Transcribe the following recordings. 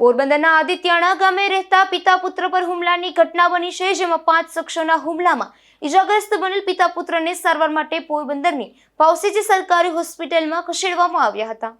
પોરબંદરના આદિત્યાણા ગામે રહેતા પિતા પુત્ર પર હુમલાની ઘટના બની છે, જેમાં પાંચ શખ્સોના હુમલામાં ઇજાગ્રસ્ત બનેલ પિતા પુત્રને સારવાર માટે પોરબંદરની પાવસેજી સરકારી હોસ્પિટલમાં ખસેડવામાં આવ્યા હતા.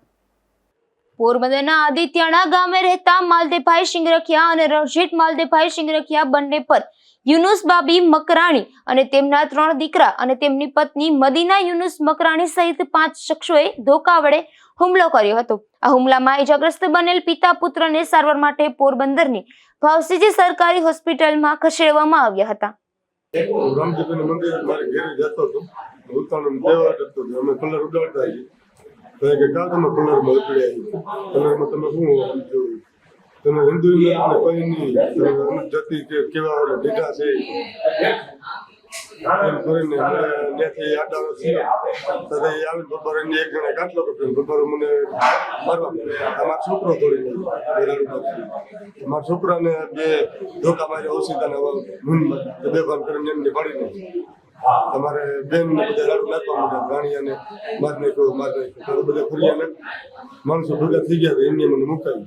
પોરબંદરના આદિત્યના ગામે રહેતા માલદેભાઈ સિંગરખિયા અને રણજીત માલદેભાઈ સિંગરખિયા બંને પર યુનુસ બાબી મકરાણી અને તેમના ત્રણ દીકરા અને તેમની પત્ની મદીના યુનુસ મકરાણી સહિત પાંચ શખ્સોએ ધોકા વડે હુમલો કર્યો હતો. આ હુમલામાં ઇજાગ્રસ્ત બનેલ પિતા પુત્રને સારવાર માટે પોરબંદરની ભાવસીજી સરકારી હોસ્પિટલમાં ખસેડવામાં આવ્યા હતા. રામજીભાઈ મંદિર મારે ઘેરે જતો હતો. ઉત્તરાયણ દેવા અમે કલર ઉડાડતા તો કે કા તમે કલરમાં ઉપડ્યા કલરમાં તમે શું જોયું? તમે હિન્દુ ને કોઈ નહીં તમે અમુક જતી કે કેવા ઓલે દીધા છે? એમ કરીને ત્યાંથી આડાનો થયો તો એ આવીને બપોરે એક જણા કાટલો કર્યો બપોરે મને મારવા. અમારો છોકરો તોડી નાખ્યો મારા છોકરાને બે ધોકા મારી ઔષધ અને મૂન બે ભાન કરીને એમને પાડી નાખ્યો તમારે બેન ને બધા લાડુ નાખવા માંડ્યા ગાણિયાને માર નાખ્યો માર નાખ્યો. તો બધા ફરિયાને માણસો ભેગા થઈ ગયા એમને મને મુકાવી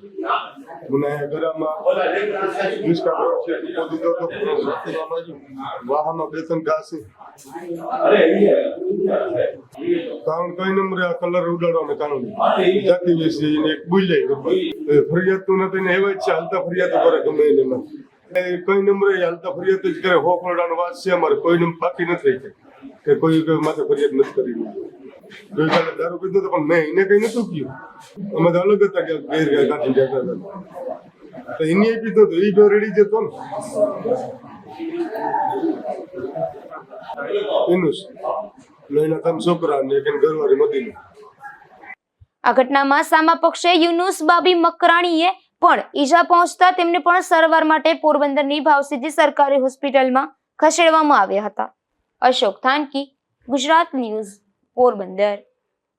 કઈ નંબરે આ કલર ઉડાડવાને કારણે જાતિ બોલ્યા ફરિયાદ તો નથી ને એવા જ છે, હાલતા ફરિયાદ કરે ગમે એને કઈ નંબરે હાલતા ફરિયાદ જ કરે હો કરોડાનો વાત છે અમારે, કોઈ નંબર બાકી નથી રહી કે કોઈ માથે ફરિયાદ નથી કરી ગઈકાલે દારૂ પીધો તો પણ મેં એને કઈ નતું કીધું. અમે તો અલગ હતા કે ગેર ગયા કાઢી જતા તો એને પીધો તો એ બે રેડી જતો ને. એનું જ. લઈને તમે છોકરા ને કે ઘરવાળી મદીને. આ ઘટનામાં સામા પક્ષે યુનુસ બાબી મકરાણીએ પણ ઈજા પહોંચતા તેમને પણ સારવાર માટે પોરબંદરની ભાવસીજી સરકારી હોસ્પિટલમાં ખસેડવામાં આવ્યા હતા. અશોક થાનકી, ગુજરાત ન્યૂઝ, પોરબંદર.